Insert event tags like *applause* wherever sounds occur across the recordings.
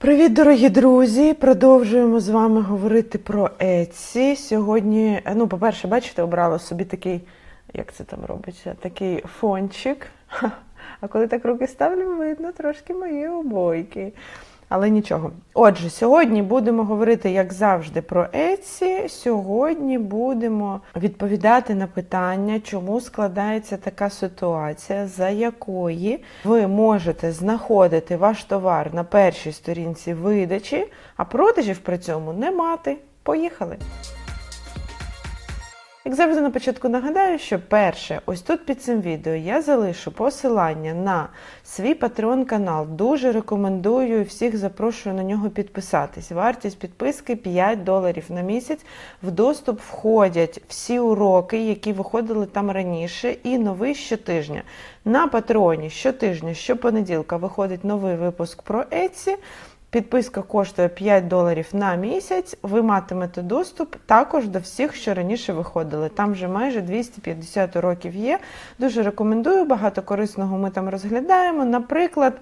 Привіт, дорогі друзі! Продовжуємо з вами говорити про Etsy. Сьогодні, ну, по-перше, бачите, обрала собі такий, як це там робиться, такий фончик. *laughs* А коли так руки ставлю, видно трошки мої обойки. Але нічого. Отже, сьогодні будемо говорити, як завжди, про Etsy. Сьогодні будемо відповідати на питання, чому складається така ситуація, за якої ви можете знаходити ваш товар на першій сторінці видачі, а продажів при цьому не мати. Поїхали! Як завжди на початку нагадаю, що перше, ось тут під цим відео я залишу посилання на свій Patreon канал. Дуже рекомендую всіх запрошую на нього підписатись. Вартість підписки 5 доларів на місяць. В доступ входять всі уроки, які виходили там раніше, і новий щотижня. На Патреоні щотижня, щопонеділка виходить новий випуск про Etsy. Підписка коштує 5 доларів на місяць. Ви матимете доступ також до всіх, що раніше виходили. Там вже майже 250 уроків є. Дуже рекомендую, багато корисного ми там розглядаємо. Наприклад,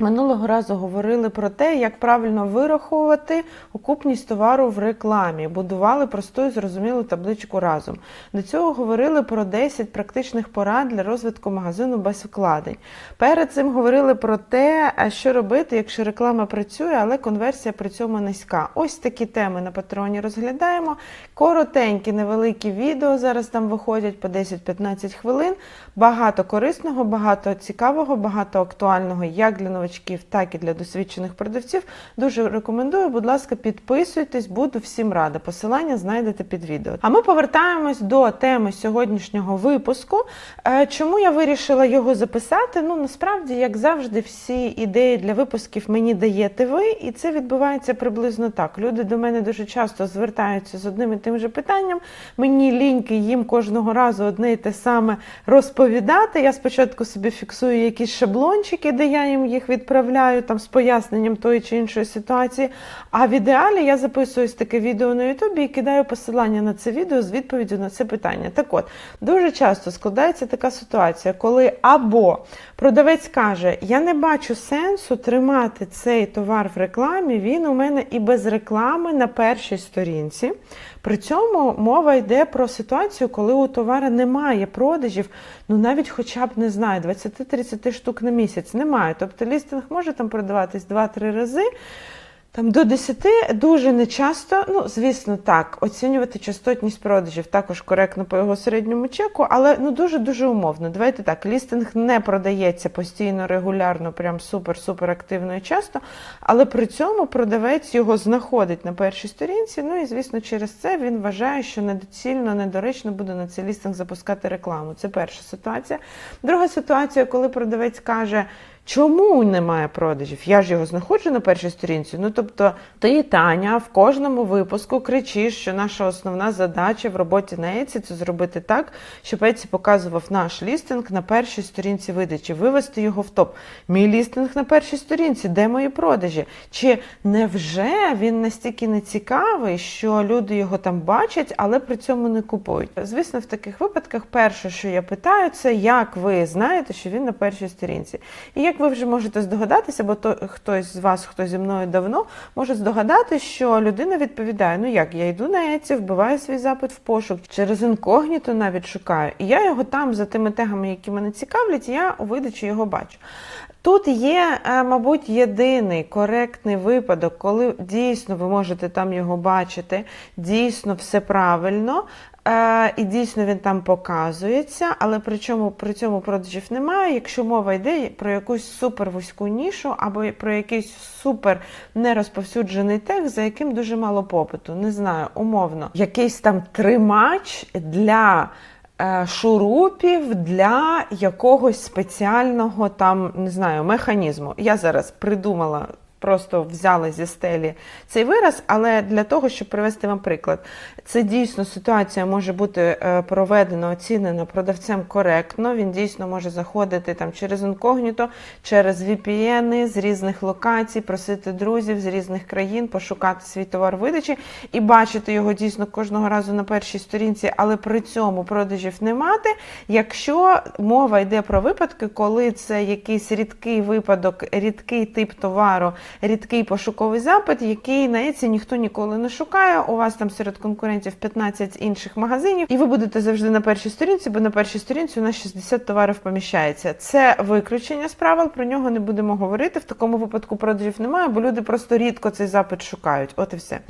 Минулого разу говорили про те, як правильно вираховувати окупність товару в рекламі, будували просту і зрозумілу табличку разом. До цього говорили про 10 практичних порад для розвитку магазину без вкладень. Перед цим говорили про те, що робити, якщо реклама працює, але конверсія при цьому низька. Ось такі теми на патроні розглядаємо. Коротенькі, невеликі відео зараз там виходять по 10-15 хвилин. Багато корисного, багато цікавого, багато актуального як для новачків, так і для досвідчених продавців. Дуже рекомендую, будь ласка, підписуйтесь, буду всім рада. Посилання знайдете під відео. А ми повертаємось до теми сьогоднішнього випуску. Е, Чому я вирішила його записати? Ну, насправді, як завжди, всі ідеї для випусків мені даєте ви, і це відбувається приблизно так. Люди до мене дуже часто звертаються з одним і тим же питанням. Мені ліньки їм кожного разу одне і те саме розповідати. Я спочатку собі фіксую якісь шаблончики, де я їм їх відправляю там з поясненням тої чи іншої ситуації. А в ідеалі я записуюсь таке відео на Ютубі і кидаю посилання на це відео з відповіддю на це питання. Так от, дуже часто складається така ситуація, коли або продавець каже: Я не бачу сенсу тримати цей товар в рекламі, він у мене і без реклами на першій сторінці. При цьому мова йде про ситуацію, коли у товара немає продажів, ну навіть хоча б не знаю, 20-30 штук на місяць немає. Тобто лістинг може там продаватись 2-3 рази. Там до 10 дуже нечасто, ну звісно, так, оцінювати частотність продажів також коректно по його середньому чеку, але ну дуже дуже умовно. Давайте так, лістинг не продається постійно, регулярно, прям супер-супер активно і часто, але при цьому продавець його знаходить на першій сторінці. Ну і звісно, через це він вважає, що недоцільно, недоречно буде на цей лістинг запускати рекламу. Це перша ситуація. Друга ситуація, коли продавець каже. Чому немає продажів? Я ж його знаходжу на першій сторінці. Ну тобто, ти, Таня, в кожному випуску кричиш, що наша основна задача в роботі на Еці це зробити так, щоб Еці показував наш лістинг на першій сторінці видачі, вивести його в топ. Мій лістинг на першій сторінці, де мої продажі? Чи невже він настільки не цікавий, що люди його там бачать, але при цьому не купують? Звісно, в таких випадках перше, що я питаю, це як ви знаєте, що він на першій сторінці. І як ви вже можете здогадатися, бо то хтось з вас, хто зі мною давно, може здогадати, що людина відповідає: ну як я йду на Еці, вбиваю свій запит в пошук, через інкогніто навіть шукаю, і я його там за тими тегами, які мене цікавлять, я у видачі його бачу. Тут є, е, мабуть, єдиний коректний випадок, коли дійсно ви можете там його бачити, дійсно все правильно. Е, І дійсно він там показується, але при чому при цьому продажів немає. Якщо мова йде про якусь супер вузьку нішу або про якийсь супер нерозповсюджений текст, за яким дуже мало попиту. Не знаю, умовно, якийсь там тримач для. Е, Шурупів для якогось спеціального там не знаю механізму. Я зараз придумала просто взяли зі стелі цей вираз, але для того, щоб привести вам приклад, це дійсно ситуація може бути е, проведена, оцінена продавцем коректно. Він дійсно може заходити там через інкогніто, через VPN з різних локацій, просити друзів з різних країн, пошукати свій товар видачі і бачити його дійсно кожного разу на першій сторінці, але при цьому продажів не мати. Якщо мова йде про випадки, коли це якийсь рідкий випадок, рідкий тип товару, рідкий пошуковий запит, який на ніхто ніколи не шукає. У вас там серед конкурентів 15 інших магазинів, і ви будете завжди на першій сторінці, бо на першій сторінці у нас 60 товарів поміщається. Це виключення з правил, про нього не будемо говорити. В такому випадку продажів немає, бо люди просто рідко цей запит шукають. От і все.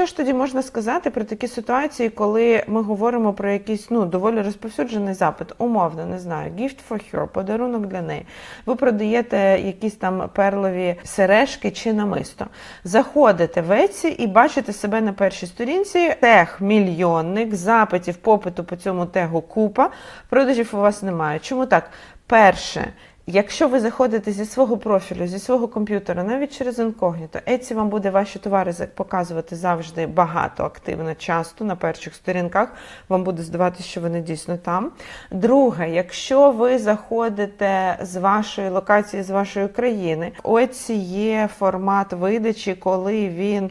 Що ж тоді можна сказати про такі ситуації, коли ми говоримо про якийсь ну доволі розповсюджений запит, умовно не знаю, gift for her, подарунок для неї. Ви продаєте якісь там перлові сережки чи намисто. Заходите в Etsy і бачите себе на першій сторінці. Тег мільйонник, запитів попиту по цьому тегу купа. Продажів у вас немає. Чому так? Перше. Якщо ви заходите зі свого профілю, зі свого комп'ютера, навіть через інкогніто, Etsy вам буде ваші товари показувати завжди багато, активно, часто на перших сторінках. Вам буде здаватися, що вони дійсно там. Друге, якщо ви заходите з вашої локації, з вашої країни, у Etsy є формат видачі, коли він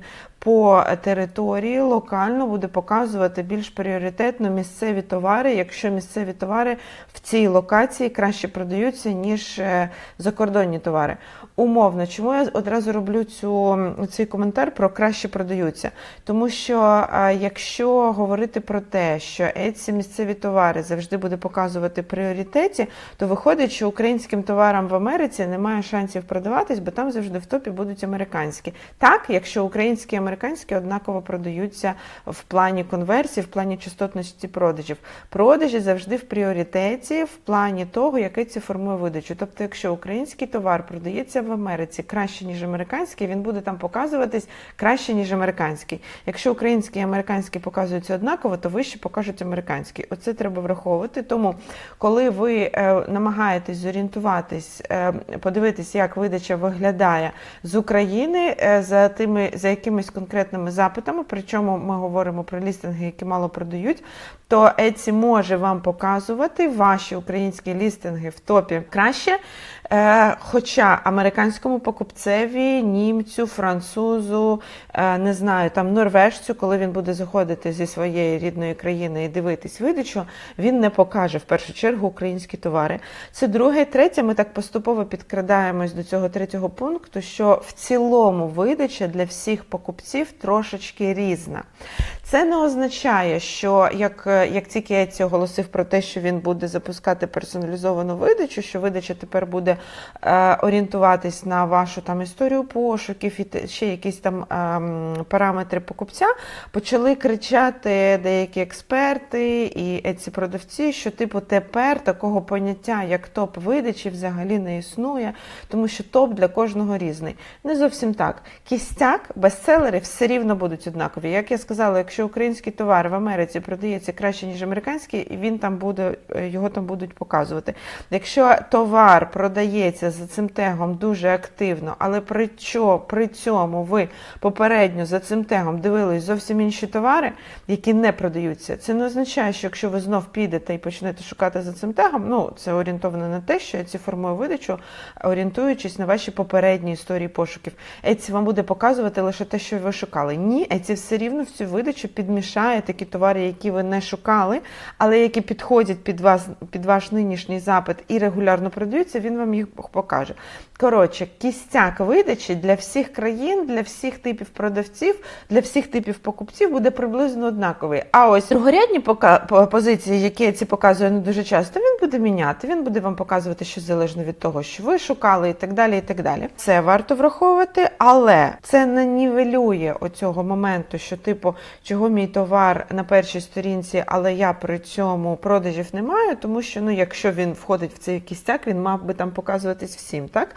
по території локально буде показувати більш пріоритетно місцеві товари, якщо місцеві товари в цій локації краще продаються, ніж е, закордонні товари. Умовно, чому я одразу роблю цю, цей коментар про краще продаються? Тому що е, якщо говорити про те, що Etsy місцеві товари завжди буде показувати пріоритеті, то виходить, що українським товарам в Америці немає шансів продаватись, бо там завжди в топі будуть американські. Так, якщо українські і американські однаково продаються в плані конверсії, в плані частотності продажів. Продажі завжди в пріоритеті в плані того, який це формує видачу. Тобто, якщо український товар продається в Америці краще, ніж американський, він буде там показуватись краще, ніж американський. Якщо український і американський показуються однаково, то вище покажуть американський. Оце треба враховувати. Тому, коли ви е, намагаєтесь зорієнтуватись, е, подивитись, як видача виглядає з України е, за тими за якимись конкретними запитами, причому ми говоримо про лістинги, які мало продають, то Etsy може вам показувати ваші українські лістинги в топі краще. Е, Хоча американському покупцеві, німцю, французу, е, не знаю, там норвежцю, коли він буде заходити зі своєї рідної країни і дивитись видачу, він не покаже в першу чергу українські товари. Це друге, третє. Ми так поступово підкрадаємось до цього третього пункту, що в цілому видача для всіх покупців трошечки різна. Це не означає, що як, е, як тільки Etsy оголосив про те, що він буде запускати персоналізовану видачу, що видача тепер буде е, орієнтуватись на вашу там історію пошуків і ще якісь там ем, параметри покупця, почали кричати деякі експерти і Etsy продавці, що типу тепер такого поняття, як топ видачі, взагалі не існує, тому що топ для кожного різний. Не зовсім так. Кістяк, бестселери все рівно будуть однакові. Як я сказала, якщо український товар в Америці продається краще, ніж американський, він там буде, е, його там будуть показувати. Якщо товар продається за цим тегом дуже активно, але при, чо, при цьому ви попередньо за цим тегом дивились зовсім інші товари, які не продаються, це не означає, що якщо ви знов підете і почнете шукати за цим тегом, ну це орієнтовано на те, що Etsy формує видачу, орієнтуючись на ваші попередні історії пошуків. Etsy вам буде показувати лише те, що ви шукали. Ні, Etsy все рівно в цю видачу підмішає такі товари, які ви не шукали, але які підходять під вас, під ваш нинішній запит і регулярно продаються, він вам їх покаже. Коротше, кістяк видачі для всіх країн, для всіх типів продавців, для всіх типів покупців буде приблизно однаковий. А ось другорядні позиції, які я ці показує не дуже часто, він буде міняти. Він буде вам показувати, що залежно від того, що ви шукали, і так далі. і так далі. Це варто враховувати, але це не нівелює оцього моменту, що типу, чого мій товар на першій сторінці, але я при цьому продажів не маю, тому що ну, якщо він входить в цей кістяк, він мав би там показуватись всім, так?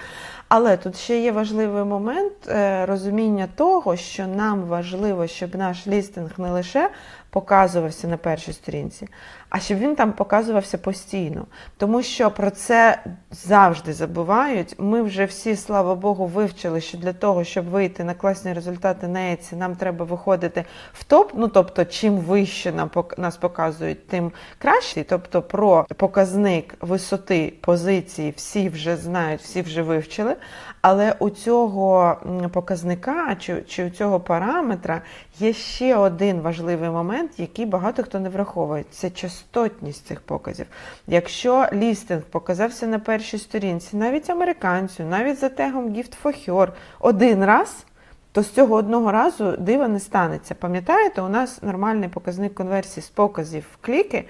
Але тут ще є важливий момент е, розуміння того, що нам важливо, щоб наш лістинг не лише показувався на першій сторінці, а щоб він там показувався постійно. Тому що про це завжди забувають. Ми вже всі, слава Богу, вивчили, що для того, щоб вийти на класні результати на Etsy, нам треба виходити в топ. Ну тобто, чим вище нам нас показують, тим краще. Тобто, про показник висоти позиції всі вже знають, всі вже вивчили. Але у цього показника чи, чи у цього параметра є ще один важливий момент, який багато хто не враховує. Це частотність цих показів. Якщо лістинг показався на першій сторінці, навіть американцю, навіть за тегом Gift for Her один раз, то з цього одного разу дива не станеться. Пам'ятаєте, у нас нормальний показник конверсії з показів в кліки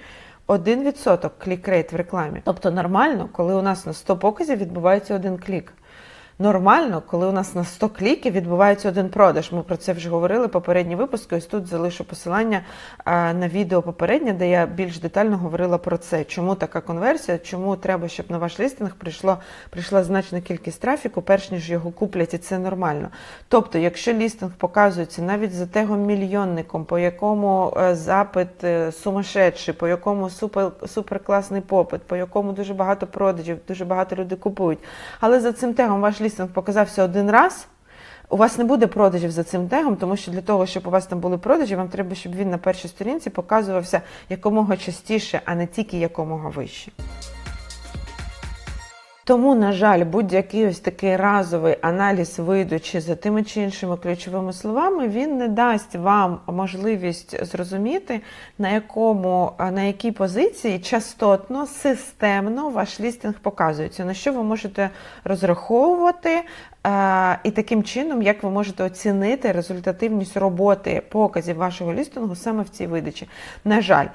1% клік-рейт в рекламі. Тобто нормально, коли у нас на 100 показів відбувається один клік. Нормально, коли у нас на 100 кліків відбувається один продаж. Ми про це вже говорили попередні випуски. Ось тут залишу посилання на відео попереднє, де я більш детально говорила про це. Чому така конверсія, чому треба, щоб на ваш лістинг прийшло, прийшла значна кількість трафіку, перш ніж його куплять, і це нормально. Тобто, якщо лістинг показується навіть за тегом мільйонником, по якому е, запит е, сумасшедший, по якому супер, суперкласний попит, по якому дуже багато продажів, дуже багато людей купують. Але за цим тегом ваш лістинг показався один раз. У вас не буде продажів за цим тегом, тому що для того, щоб у вас там були продажі, вам треба, щоб він на першій сторінці показувався якомога частіше, а не тільки якомога вище. Тому, на жаль, будь-який ось такий разовий аналіз видачі за тими чи іншими ключовими словами, він не дасть вам можливість зрозуміти, на якому на якій позиції частотно, системно ваш лістинг показується, на що ви можете розраховувати. І таким чином, як ви можете оцінити результативність роботи показів вашого лістингу саме в цій видачі. На жаль.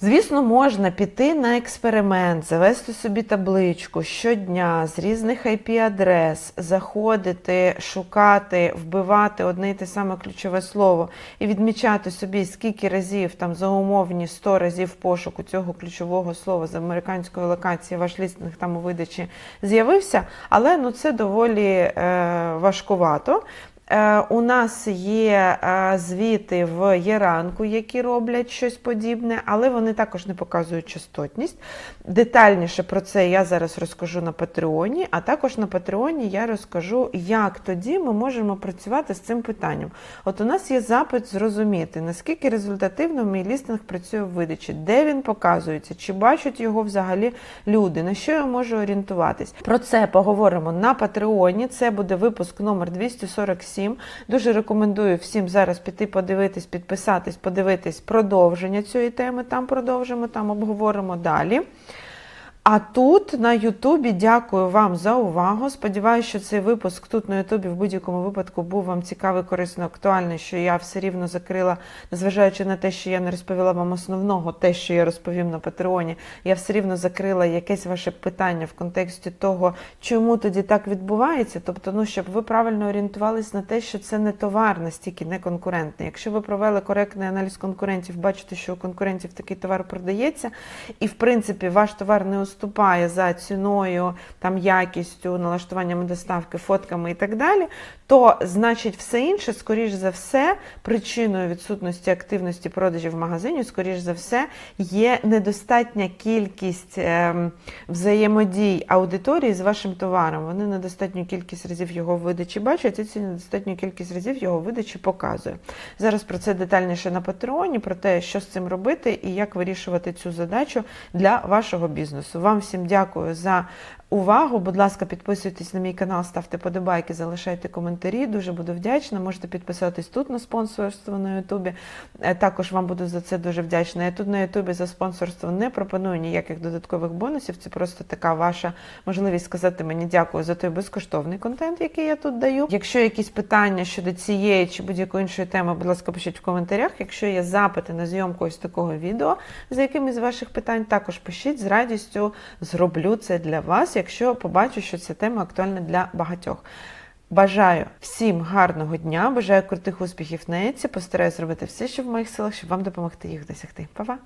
Звісно, можна піти на експеримент, завести собі табличку щодня з різних IP-адрес, заходити, шукати, вбивати одне й те саме ключове слово і відмічати собі, скільки разів там за умовні 100 разів пошуку цього ключового слова з американської локації ваш лістинг там у видачі з'явився, але ну це доволі е, важкувато. Е, у нас є е, звіти в Єранку, які роблять щось подібне, але вони також не показують частотність. Детальніше про це я зараз розкажу на Патреоні, а також на Патреоні я розкажу, як тоді ми можемо працювати з цим питанням. От у нас є запит зрозуміти, наскільки результативно мій лістинг працює в видачі, де він показується, чи бачать його взагалі люди, на що я можу орієнтуватись. Про це поговоримо на Патреоні. Це буде випуск номер 247. Дуже рекомендую всім зараз піти подивитись, підписатись, подивитись продовження цієї теми. Там продовжимо, там обговоримо далі. А тут на Ютубі дякую вам за увагу. Сподіваюся, що цей випуск тут на Ютубі в будь-якому випадку був вам цікавий, корисно, актуальний, що я все рівно закрила, незважаючи на те, що я не розповіла вам основного, те, що я розповім на Патреоні, я все рівно закрила якесь ваше питання в контексті того, чому тоді так відбувається. Тобто, ну щоб ви правильно орієнтувались на те, що це не товар, настільки не конкурентний. Якщо ви провели коректний аналіз конкурентів, бачите, що у конкурентів такий товар продається, і в принципі ваш товар не уступає за ціною, там якістю, налаштуваннями доставки, фотками і так далі, то значить все інше, скоріш за все, причиною відсутності активності продажів в магазині, скоріш за все, є недостатня кількість ем, взаємодій аудиторії з вашим товаром. Вони недостатню кількість разів його видачі бачать, і ці недостатню кількість разів його видачі показує. Зараз про це детальніше на Патреоні, про те, що з цим робити і як вирішувати цю задачу для вашого бізнесу. Вам всім дякую за увагу. Будь ласка, підписуйтесь на мій канал, ставте подобайки, залишайте коментарі. Дуже буду вдячна. Можете підписатись тут на спонсорство на Ютубі. Е, Також вам буду за це дуже вдячна. Я тут на Ютубі за спонсорство не пропоную ніяких додаткових бонусів. Це просто така ваша можливість сказати мені дякую за той безкоштовний контент, який я тут даю. Якщо якісь питання щодо цієї чи будь-якої іншої теми, будь ласка, пишіть в коментарях. Якщо є запити на зйомку ось такого відео, за якимись з ваших питань, також пишіть з радістю зроблю це для вас якщо побачу, що ця тема актуальна для багатьох. Бажаю всім гарного дня, бажаю крутих успіхів на Еці, постараюсь зробити все, що в моїх силах, щоб вам допомогти їх досягти. Па-па!